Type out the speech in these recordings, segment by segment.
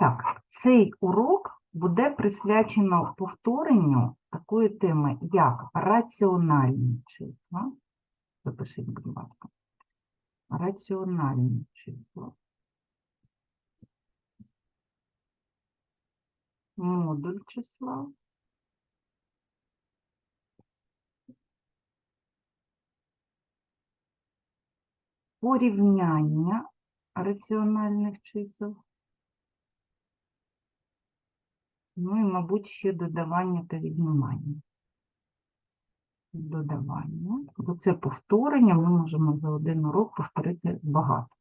Так, цей урок буде присвячено повторенню такої теми, як раціональні числа. Запишіть, будь ласка. Раціональні числа. Модуль числа. Порівняння раціональних чисел. Ну і, мабуть, ще додавання та віднімання. Додавання. Бо це повторення, ми можемо за один урок повторити багато.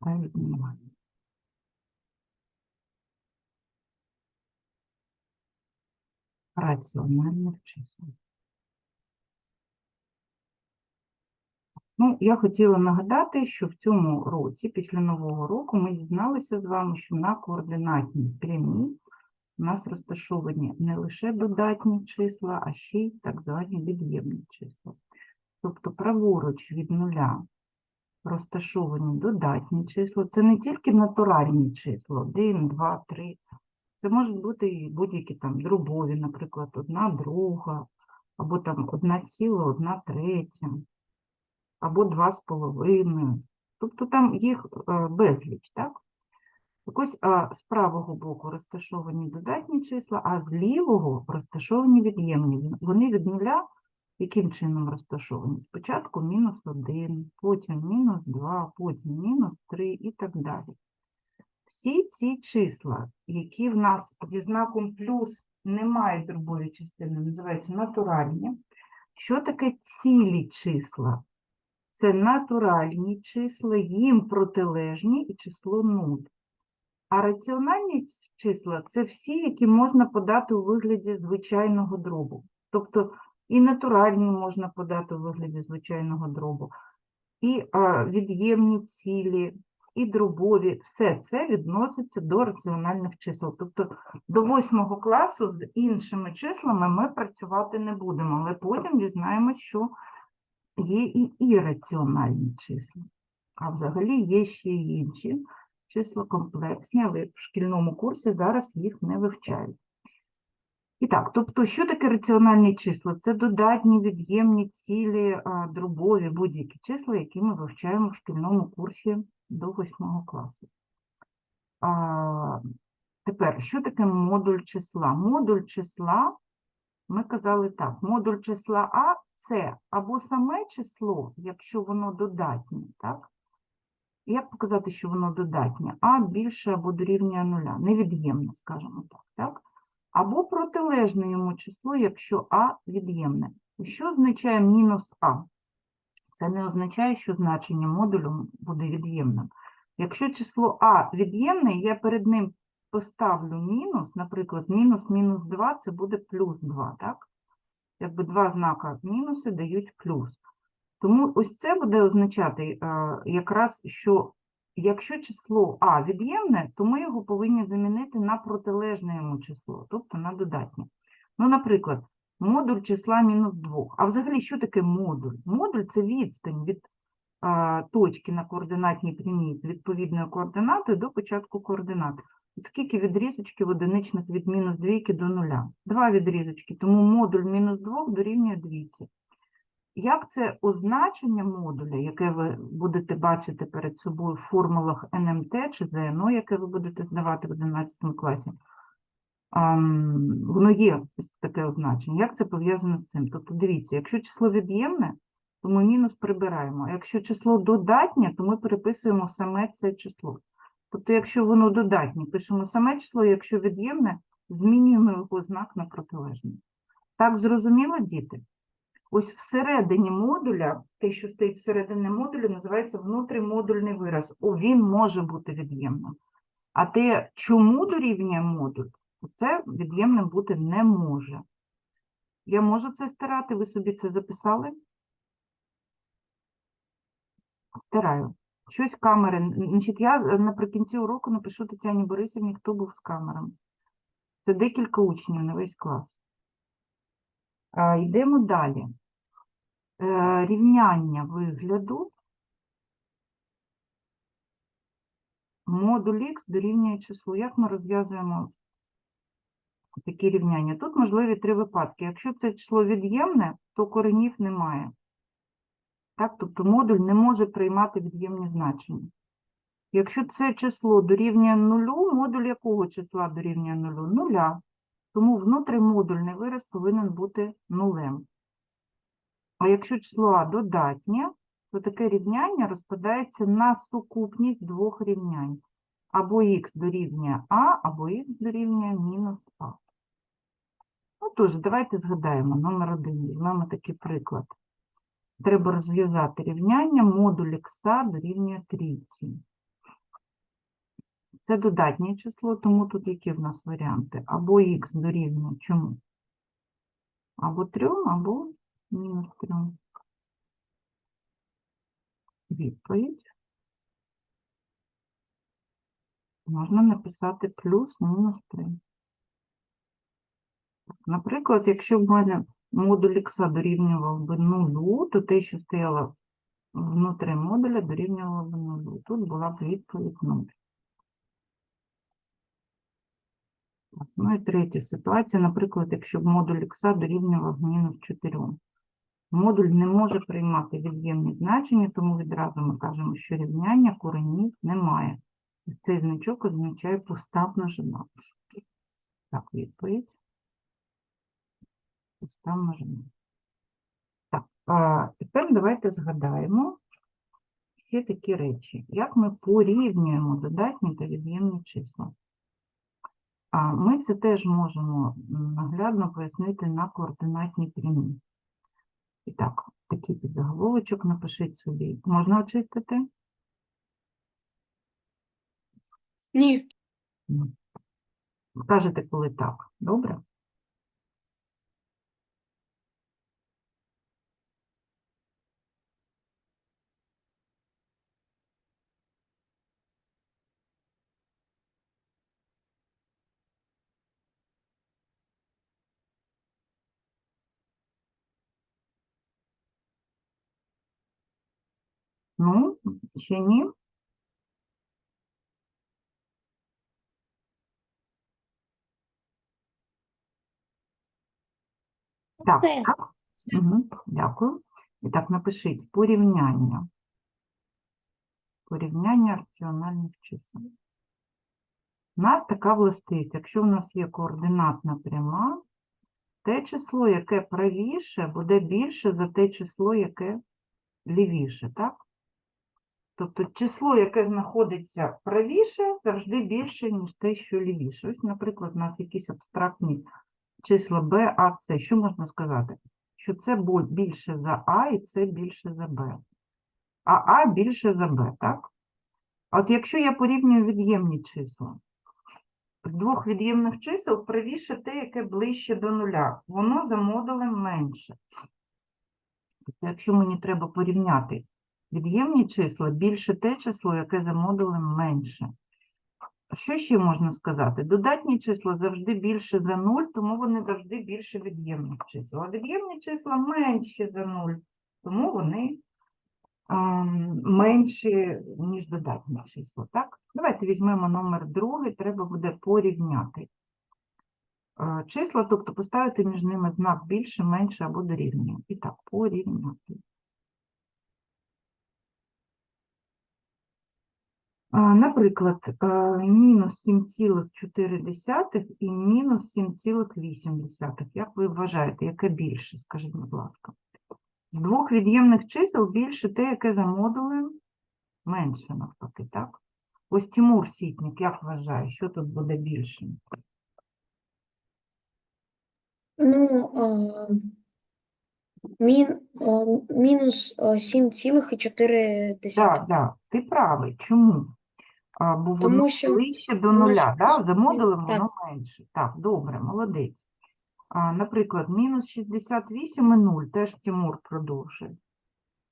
Та віднімання. Раціональних чисел. Ну, я хотіла нагадати, що в цьому році, після Нового року, ми дізналися з вами, що на координатній прямій у нас розташовані не лише додатні числа, а ще й так звані від'ємні числа. Тобто праворуч від нуля розташовані додатні числа. Це не тільки натуральні числа, 1, 2, 3. Це можуть бути і будь-які там дробові, наприклад, одна друга, або там одна ціла, одна третя, або два з половиною. Тобто там їх е, безліч, так? Так ось а, з правого боку розташовані додатні числа, а з лівого розташовані від'ємні. Вони від нуля яким чином розташовані? Спочатку мінус 1, потім мінус 2, потім мінус 3 і так далі. Всі ці числа, які в нас зі знаком плюс не мають дробові частини, називаються натуральні. Що таке цілі числа? Це натуральні числа, їм протилежні і число 0. А раціональні числа це всі, які можна подати у вигляді звичайного дробу. Тобто і натуральні можна подати у вигляді звичайного дробу, і а, від'ємні цілі, і дробові. Все це відноситься до раціональних чисел. Тобто до восьмого класу з іншими числами ми працювати не будемо, але потім дізнаємось, що є і ірраціональні числа. А взагалі є ще й інші числа комплексні, але в шкільному курсі зараз їх не вивчають. І так, тобто, що таке раціональні числа? Це додатні, від'ємні, цілі, дробові, будь-які числа, які ми вивчаємо в шкільному курсі до 8 класу. А, тепер, що таке модуль числа? Модуль числа, ми казали так, модуль числа А це або саме число, якщо воно додатнє, так? Як показати, що воно додатнє? А більше або дорівнює нуля, невід'ємне, скажімо так, так? Або протилежне йому число, якщо А від'ємне. Що означає мінус А? Це не означає, що значення модулю буде від'ємним. Якщо число А від'ємне, я перед ним поставлю мінус, наприклад, мінус мінус 2 це буде плюс 2, так? Якби два знака мінуси дають плюс. Тому ось це буде означати е, якраз, що якщо число А від'ємне, то ми його повинні замінити на протилежне йому число, тобто на додатнє. Ну, наприклад, модуль числа мінус 2. А взагалі, що таке модуль? Модуль – це відстань від а, точки на координатній прямій з відповідною координатою до початку координат. Скільки відрізочків одиничних від мінус двійки до нуля? Два відрізочки, тому модуль мінус 2 дорівнює двійці. Як це означення модуля, яке ви будете бачити перед собою в формулах НМТ чи ЗНО, яке ви будете здавати в 11 класі, воно є таке означення. Як це пов'язано з цим? Тобто, дивіться, якщо число від'ємне, то ми мінус прибираємо. Якщо число додатнє, то ми переписуємо саме це число. Тобто, якщо воно додатнє, пишемо саме число, якщо від'ємне, змінюємо його знак на протилежний. Так зрозуміло, діти? Ось всередині модуля, те, що стоїть всередині модуля, називається внутрімодульний вираз. О, він може бути від'ємним. А те, чому дорівнює модуль, це від'ємним бути не може. Я можу це стирати, ви собі це записали? Стираю. Щось камери. Значить, я наприкінці уроку напишу Тетяні Борисівні, хто був з камерами. Це декілька учнів, не весь клас. А, йдемо далі. Е, рівняння вигляду модуль х дорівнює числу. Як ми розв'язуємо такі рівняння? Тут можливі три випадки. Якщо це число від'ємне, то коренів немає. Так, тобто модуль не може приймати від'ємні значення. Якщо це число дорівнює нулю, модуль якого числа дорівнює нулю? Нуля. Тому внутрімодульний вираз повинен бути нулем. А якщо число А додатнє, то таке рівняння розпадається на сукупність двох рівнянь. Або х дорівнює А, або х дорівнює мінус А. Ну, тож, давайте згадаємо номер один. Візьмемо такий приклад. Треба розв'язати рівняння модуль х дорівнює трійці. Це додатнє число, тому тут які в нас варіанти? Або х дорівнює чому? Або 3, або мінус 3. Відповідь. Можна написати плюс-мінус 3. Наприклад, якщо в мене модуль х дорівнював би нулю, то те, що стояло внутрі модуля, дорівнювало б нулю. Тут була б відповідь 0. Так, Ну і третя ситуація, наприклад, якщо б модуль х дорівнював мінус 4. Модуль не може приймати від'ємні значення, тому відразу ми кажемо, що рівняння коренів немає. Цей значок означає поставна жена. Так, відповідь. Поставна жена. Так, а тепер давайте згадаємо ще такі речі. Як ми порівнюємо додатні та від'ємні числа? Ми це теж можемо наглядно пояснити на координатній прямі. І так, такий підзаголовочок напишіть собі. Можна очистити? Ні. Кажете, коли так. Добре? Ну, ще ні? Так, так. Угу, дякую. І так, напишіть порівняння. Порівняння раціональних чисел. У нас така властивість, якщо в нас є координатна пряма, те число, яке правіше, буде більше за те число, яке лівіше, так? Тобто число, яке знаходиться правіше, завжди більше, ніж те, що лівіше. Ось, наприклад, у нас якісь абстрактні числа b, a, c. Що можна сказати? Що це більше за А і це більше за Б. А А більше за Б, так? От якщо я порівнюю від'ємні числа, з двох від'ємних чисел правіше те, яке ближче до нуля, воно за модулем менше. Тобто, якщо мені треба порівняти від'ємні числа, більше те число, яке за модулем менше. Що ще можна сказати? Додатні числа завжди більше за 0, тому вони завжди більше від'ємних чисел. А від'ємні числа менші за 0, тому вони ем, менші, ніж додатні числа. Так? Давайте візьмемо номер другий, треба буде порівняти е, числа, тобто поставити між ними знак більше, менше або дорівнює. І так, порівняти. Наприклад, е, мінус 7,4 і мінус 7,8. Як ви вважаєте, яке більше, скажіть, будь ласка? З двох від'ємних чисел більше те, яке за модулем, менше навпаки, так? Ось Тимур Сітник, як вважає, що тут буде більше? Ну, а, мін, мінус 7,4. Так, так, ти правий. Чому? А, бо воно Тому що- ближче до тому нуля, що да? за модулем так. воно менше. Так, добре, молодець. А, наприклад, мінус 68 і 0, теж Тимур продовжує.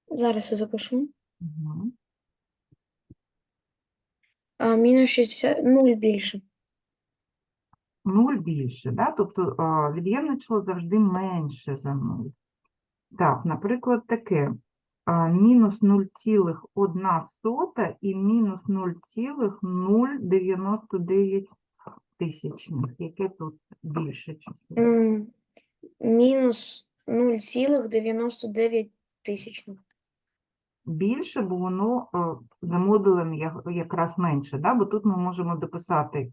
Зараз я запишу. Угу. А, мінус 60, 0 більше. 0 більше, да? тобто а, від'ємне число завжди менше за 0. Так, наприклад, таке. Мінус 0,1 і мінус 0,099 тисячних. Яке тут більше число? М, Мінус 0,99 тисячних. Більше, бо воно е, за модулем я- якраз менше, да? бо тут ми можемо дописати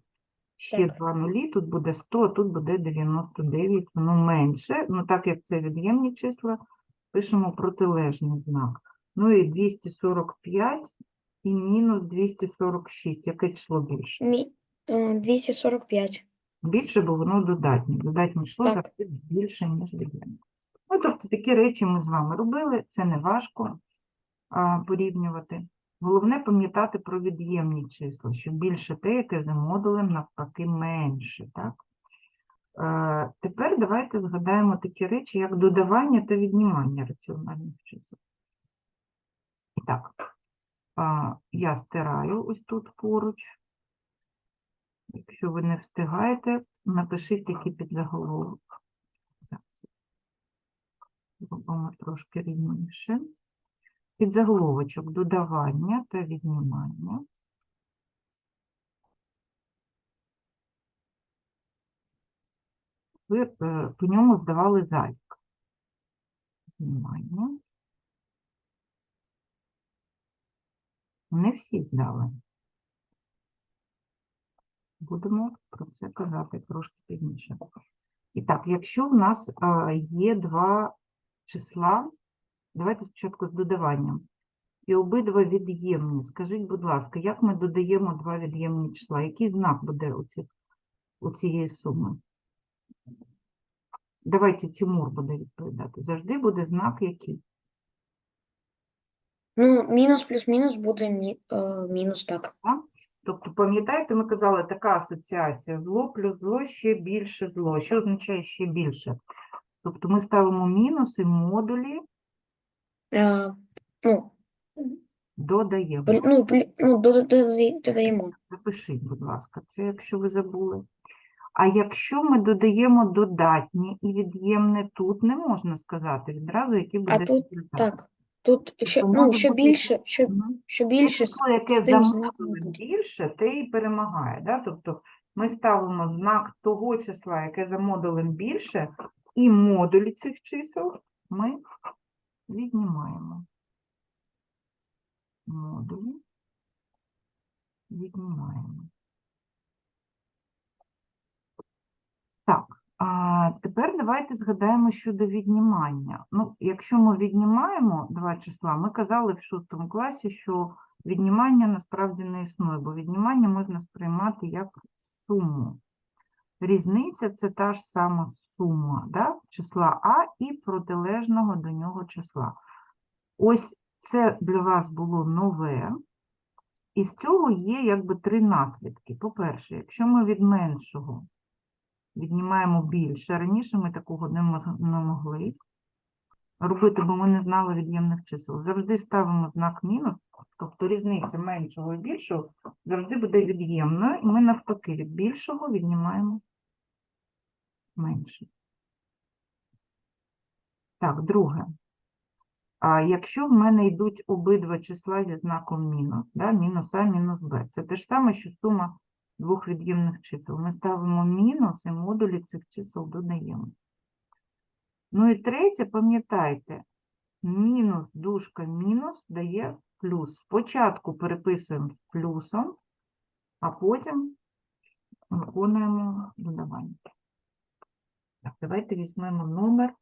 ще Так. два нулі, тут буде 100, а тут буде 99, воно менше. Ну, так як це від'ємні числа, пишемо протилежний знак. Ну і 245 і мінус 246. Яке число більше? Мі... е, 245. Більше, бо воно додатнє. Додатнє число Так. завжди більше, ніж від'ємне. Ну, тобто такі речі ми з вами робили, це не важко а, порівнювати. Головне пам'ятати про від'ємні числа, що більше те, яке за модулем, навпаки, менше. Так? Тепер давайте згадаємо такі речі, як додавання та віднімання раціональних чисел. Так, я стираю ось тут поруч. Якщо ви не встигаєте, напишіть такий підзаголовок. Зараз. Зробимо трошки рівніше. Підзаголовочок додавання та віднімання. Ви е, по ньому здавали зайк. Віднімання. Не всі здали. Будемо про це казати трошки пізніше. І так, якщо в нас є два числа, давайте спочатку з додаванням. І обидва від'ємні. Скажіть, будь ласка, як ми додаємо два від'ємні числа? Який знак буде у, ці, у цієї суми? Давайте Тимур буде відповідати. Завжди буде знак який? Ну, мінус плюс мінус буде мі... е, мінус, так. Тобто, пам'ятаєте, ми казали, така асоціація зло плюс зло ще більше зло. Що означає ще більше? Тобто ми ставимо мінуси модулі, Е, ну, додаємо. ну, ну дода- дода- додаємо. Запишіть, будь ласка, це якщо ви забули. А якщо ми додаємо додатнє і від'ємне тут, не можна сказати відразу, який буде тут результат. Так. Тут що, Тобто ну, може що бути- більше, що, що більше число, яке з за тим знаком модулем буде. більше, те і перемагає. Да? Тобто ми ставимо знак того числа, яке за модулем більше, і модулі цих чисел ми віднімаємо. Модулі віднімаємо. Так, а тепер давайте згадаємо щодо віднімання. Ну, якщо ми віднімаємо два числа, ми казали в шостому класі, що віднімання насправді не існує, бо віднімання можна сприймати як суму. Різниця це та ж сама сума да? числа А і протилежного до нього числа. Ось це для вас було нове. І з цього є якби три наслідки. По-перше, якщо ми від меншого віднімаємо більше, раніше ми такого не могли робити, бо ми не знали від'ємних чисел. Завжди ставимо знак мінус, тобто різниця меншого і більшого завжди буде від'ємною, і ми навпаки від більшого віднімаємо менше. Так, друге. А якщо в мене йдуть обидва числа зі знаком мінус, да, мінус А, мінус Б, це те ж саме, що сума двох від'ємних чисел. Ми ставимо мінус і модулі цих чисел додаємо. Ну і третє, пам'ятайте, мінус дужка мінус дає плюс. Спочатку переписуємо плюсом, а потім виконуємо додавання. Так, давайте візьмемо номер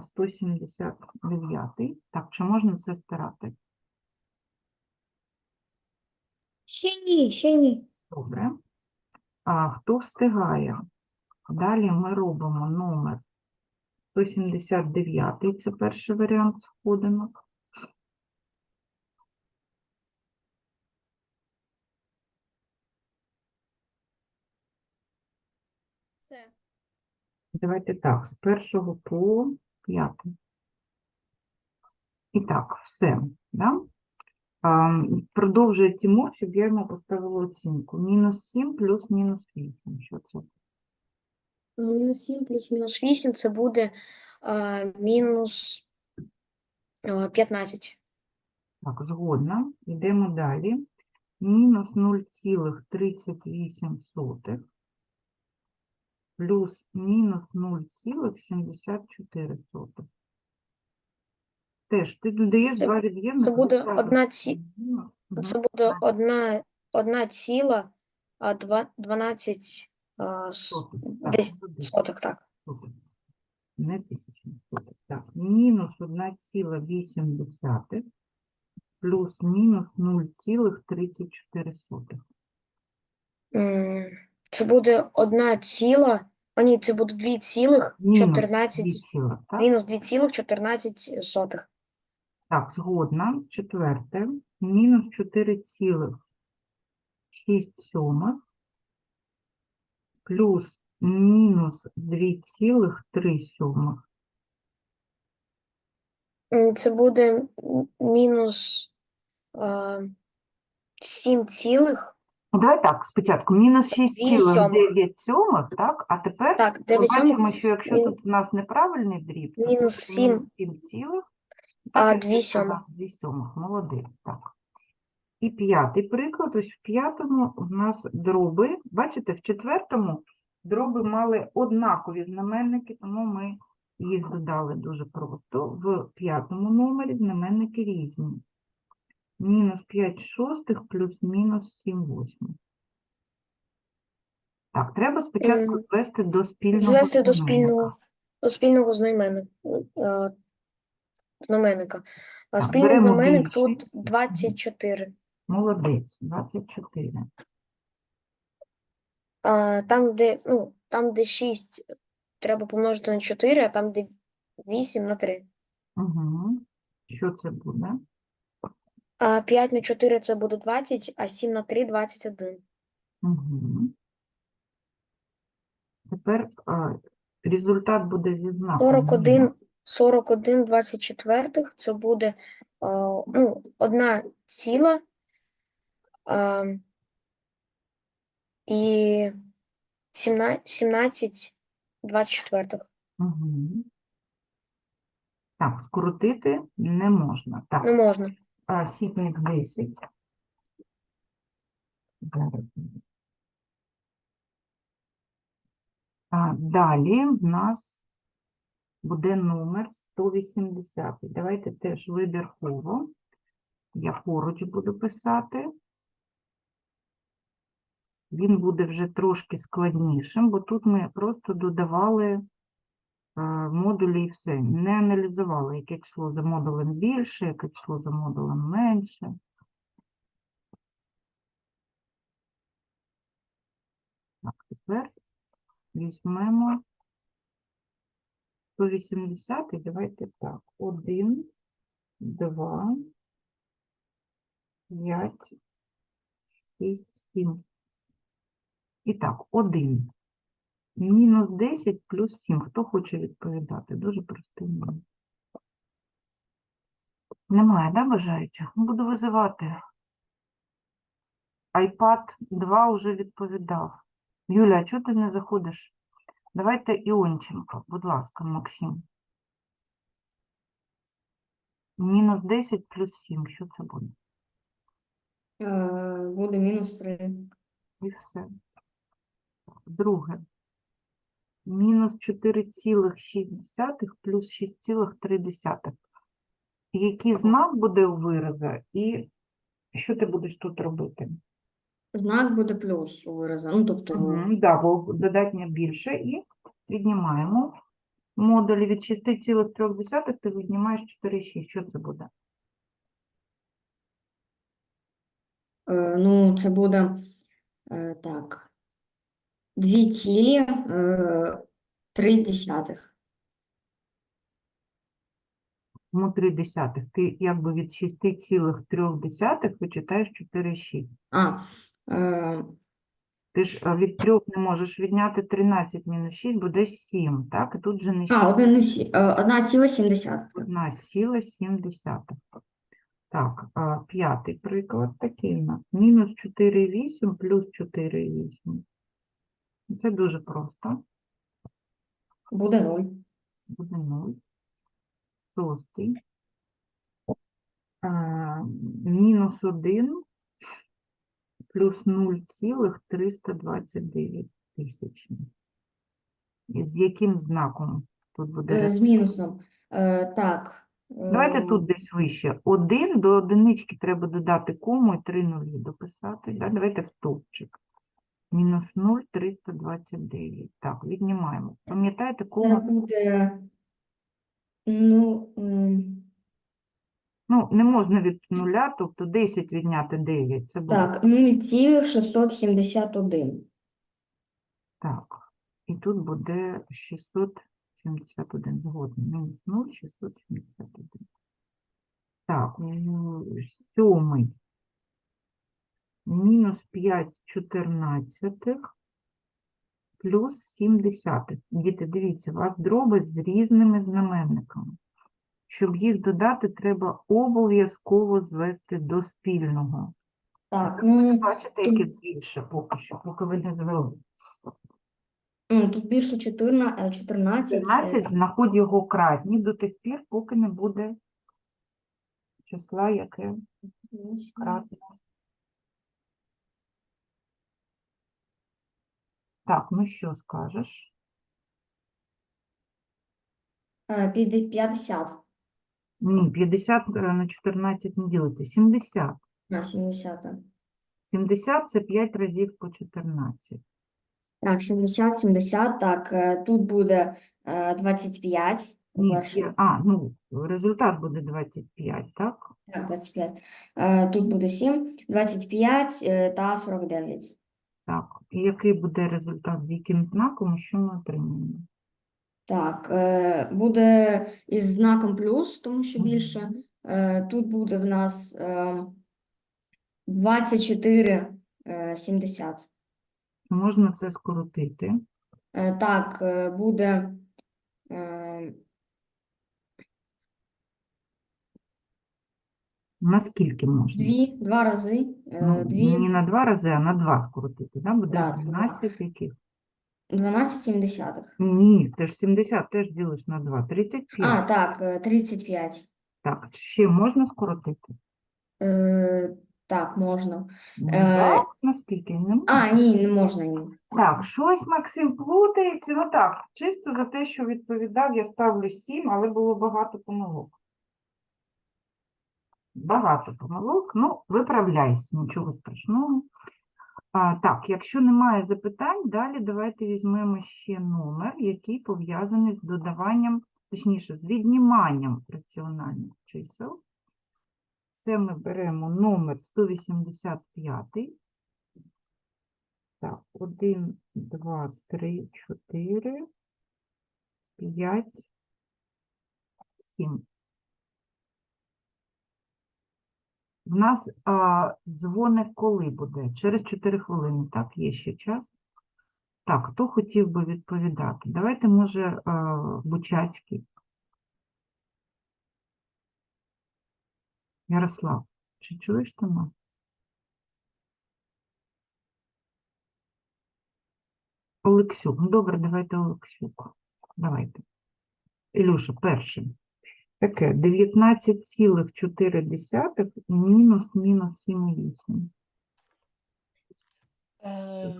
179. Так, чи можна це стирати? Ще ні, ще ні. Добре. А хто встигає? Далі ми робимо номер 179, це перший варіант сходинок. Це. Давайте так, з першого по п'ятий. І так, все. Да? Продовжує Тимур, щоб я йому поставила оцінку. Мінус 7 плюс мінус 8. Що це? Мінус 7 плюс мінус 8 це буде а, мінус Е, 15. Так, згодна. Йдемо далі. Мінус 0,38 плюс мінус 0,74. Теж ти додаєш Це- два від'ємних. це буде одна ці- мгм. Це буде одна, одна ціла, а два, 12 а, с- Сотих, так, десь молодець. сотих, так. Сотих. Не тисячних сотих. Так, мінус 1,8 плюс мінус 0,34. М, Це буде одна ціла, а ні, це буде 2 цілих Мінус 14, 2 так? мінус 2 цілих 14 сотих. Так, згодна. Четверте. Мінус 4,6 сьомих плюс мінус 2,3 сьомих. Це буде мінус а, 7 цілих, Ну, давай так, спочатку. Мінус Дві 6,9 сьомих, так? А тепер так, ми 9 бачимо, що якщо тут у нас неправильний дріб, мінус 7 цілих. А, дві сьомих. дві сьомих. Молодець, так. І п'ятий приклад, ось в п'ятому у нас дроби. Бачите, в четвертому дроби мали однакові знаменники, тому ми їх додали дуже просто. В п'ятому номері знаменники різні. Мінус 5 шостих плюс мінус 7 восьмих. Так, треба спочатку Мгм. звести до спільного звести до знаменника. спільного, до спільного знаменника. Знаменника. А Так, спільний беремо знаменник більший. тут 24. Молодець, 24. А там, де, ну, там, де 6 треба помножити на 4, а там, де 8 на 3. Угу. Що це буде? А 5 на 4 це буде 20, а 7 на 3 – 21. Угу. Тепер а, результат буде зі знаком. 41, мінус. 41 24 це буде а, ну, одна ціла а, і 17, 17 24. Мгм. Так, скоротити не можна. Так, Не можна. а, сітник 10. Зараз. А, далі в нас буде номер 180. Давайте теж вибірково. Я поруч буду писати. Він буде вже трошки складнішим, бо тут ми просто додавали е, модулі і все. Не аналізували, яке число за модулем більше, яке число за модулем менше. Так, тепер візьмемо 180 і давайте так. 1, 2, 5, 6, 7. І так, 1. Мінус 10 плюс 7. Хто хоче відповідати? Дуже простий номер. Немає, да, бажаючих? Ну, Буду визивати. iPad 2 вже відповідав. Юля, а чого ти не заходиш? Давайте Іонченко, будь ласка, Максим. Мінус 10 плюс 7. Що це буде? Е, Буде мінус 3. І все. Друге. Мінус 4,6 плюс 6,3. Який знак буде у вираза і що ти будеш тут робити? Знак буде плюс у вираза. Ну, тобто, Угу, да, бо додатня більше і віднімаємо. Модулі від 6,3 ти віднімаєш 4,6. Що це буде? е, ну, це буде е, так. Дві цілі, е, три десятих. Ну, 3 десятих. Ти якби від 6,3 вичитаєш 4,6. А, Ти ж від 3 не можеш відняти 13 мінус 6, буде 7, так? І тут же не 6, а одна, не сі- е. 1,7. Так, п'ятий приклад такий у нас. Мінус 4,8 плюс 4,8. Це дуже просто. Буде 0. Буде 0. Шостий. мінус 1 плюс 0,329 тисячних. І з яким знаком тут буде? Е, З мінусом. Е, Так. Давайте е, тут десь вище. 1 до одинички треба додати кому і 3 нулі дописати. Да? Давайте в стовпчик. Мінус 0,329. Так, віднімаємо. Пам'ятаєте, Це кому? буде, ну, м, Ну, не можна від нуля, тобто 10 відняти 9. Це буде так, 0,671. так. І тут буде 671 згодом. Мінус 0, 671. Так, сьомий. Мінус 5 чотирнадцятих плюс 7 десятих. Діти, дивіться, у вас дроби з різними знаменниками. Щоб їх додати, треба обов'язково звести до спільного. Так, ну, Бачите, яке більше поки що, поки ви не звели. ну, тут більше 14, 14. е, 14 знаходь його кратні до тих пір, поки не буде числа, яке кратне. Так, ну що скажеш? Е, піде 50 Ні, 50 на 14 не ділиться. 70. на 70. 70 це 5 разів по 14. Так, 70, 70, так, е, тут буде е, 25, Ні, по-перше. є- а, ну, результат буде 25, так? Так, 25. Е, Тут буде 7, 25 е, та 49. Так. І який буде результат, з яким знаком, і що ми отримаємо? Так, е, буде із знаком плюс, тому що більше. Е, Тут буде в нас е, 24, е, 70. Можна це скоротити. Так, буде Наскільки можна? дві, два рази, Ну, дві, не на два рази, а на два скоротити, да? Буде Так, 12 яких? 12 70. Ні, ти ж 70 теж ділиш на 2. 35. А, так, е, 35. Так, ще можна скоротити? Е, Так, можна. Ну, Е, так, наскільки? Не можна. А, ні, не можна, ні. Так, щось Максим плутається. Ну так, чисто за те, що відповідав, я ставлю 7, але було багато помилок. Багато помилок. Ну, виправляйся, нічого страшного. А, так, якщо немає запитань, далі давайте візьмемо ще номер, який пов'язаний з додаванням, точніше, з відніманням раціональних чисел. Це ми беремо номер 185. Так, 1, 2, 3, 4, 5, 7. В нас а, дзвоник коли буде? Через 4 хвилини, так, є ще час. Так, хто хотів би відповідати? Давайте, може, а, Бучацький. Ярослав, чи чуєш ти нас? Олексюк. Ну, добре, давайте Олексюк. Давайте. Ілюша, перший. Таке 19,4 мінус мінус 7,8. Е,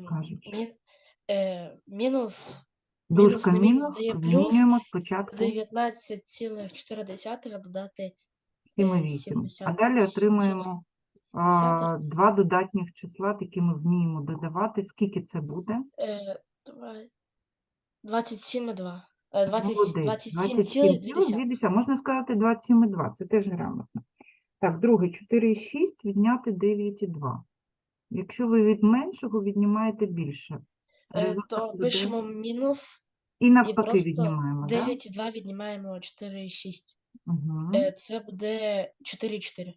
е, мінус Дужка мінус мінус, дає плюс, змінюємо спочатку 19,4 додати 7,8. А далі отримуємо а, два додатніх числа, які ми вміємо додавати. Скільки це буде? е, два- 27,2. Е, 20 Молодець. 27,2. 27,2. Можна сказати 27,2. Це теж грамотно. Так, друге, 4,6 відняти 9,2. Якщо ви від меншого віднімаєте більше. Е, То пишемо мінус І і навпаки просто віднімаємо, так? 9,2 віднімаємо 4,6. Угу. Е, Це буде 4,4.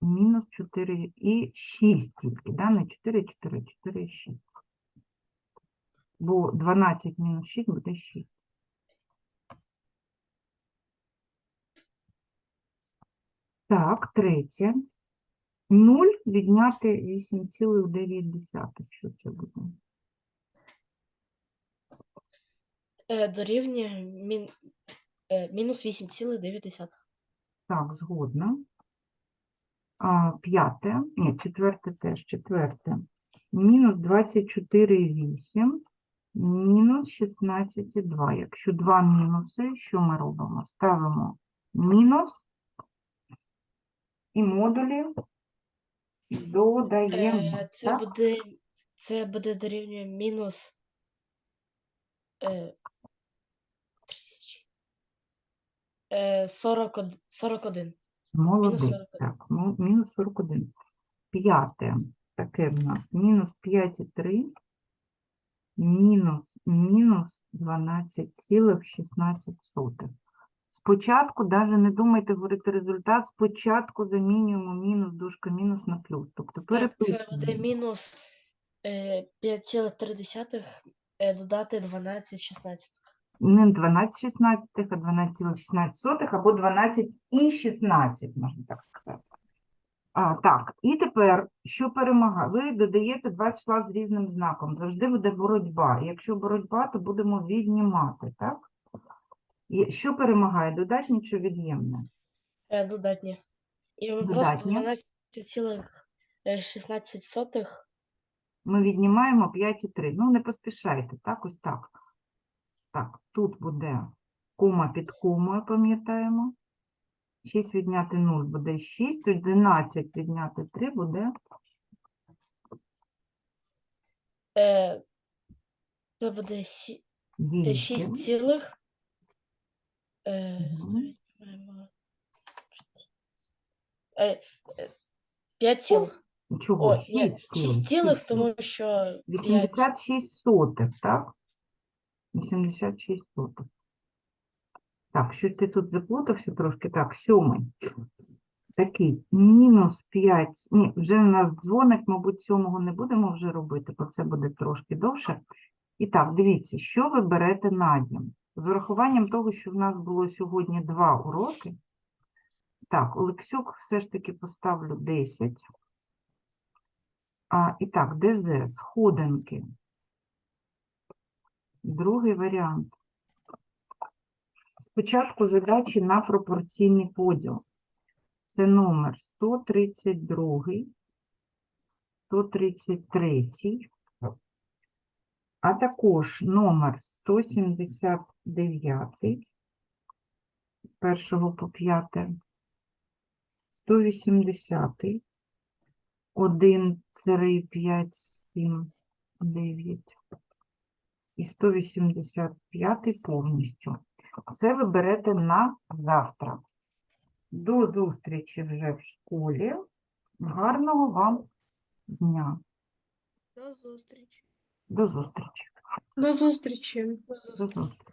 Мінус 4 і 6 тільки, да? не 4, 4, 4 і 6. Бо 12 мінус 6 буде 6. Так, третє. 0 відняти 8,9. Що це буде? Е, Дорівнює мін, е, мінус 8,9. Так, згодна. А, п'яте, ні, четверте теж, четверте. Мінус 24,8, мінус 16,2. Якщо два мінуси, що ми робимо? Ставимо мінус і модулі додаємо. Е, Це так? буде, це буде дорівнює мінус. Е, тисячі. Е, 41. 41. Молодець. 41. Так, ну, мінус 41. П'яте. Таке в нас. Мінус 5,3. Мінус, мінус 12,16. Спочатку, навіть не думайте говорити результат, спочатку замінюємо мінус, дужка мінус на плюс. Тобто Так, це буде мінус е, 5,3 е, додати 12 16. Не 12 шістнадцятих, а 12,16 або 12 і 16, можна так сказати. А, так, і тепер, що перемагає? Ви додаєте два числа з різним знаком. Завжди буде боротьба. Якщо боротьба, то будемо віднімати, так? І що перемагає, додатнє чи від'ємне? Е, додатні. І ви просто Додатнє. 12,16 Ми віднімаємо 5,3. Ну, не поспішайте, так, ось так. Так, тут буде кома під комою, пам'ятаємо. 6 відняти 0 буде 6, 11 відняти 3 буде е, це буде сі- е, 8. 6 цілих. Е, Мгм. е, 5 цілих. Чого? О, ні, 6 6 цілих, тому що 5. 86 сотих, так? 86 сотих. Так, щось ти тут заплутався трошки. Так, сьомий. Такий, мінус 5. Ні, вже у нас дзвоник, мабуть, сьомого не будемо вже робити, бо це буде трошки довше. І так, дивіться, що ви берете на дім? З урахуванням того, що в нас було сьогодні два уроки. Так, Олексюк все ж таки поставлю 10. А, і так, ДЗ, сходинки. Другий варіант. Спочатку задачі на пропорційний поділ. Це номер 132, 133, а також номер 179 з першого по п'яте, 180, 1, 3, 5, 7, 9 і 185 повністю. Це ви берете на завтра. До зустрічі вже в школі. Гарного вам дня. До зустрічі. До зустрічі. До зустрічі. До зустрічі.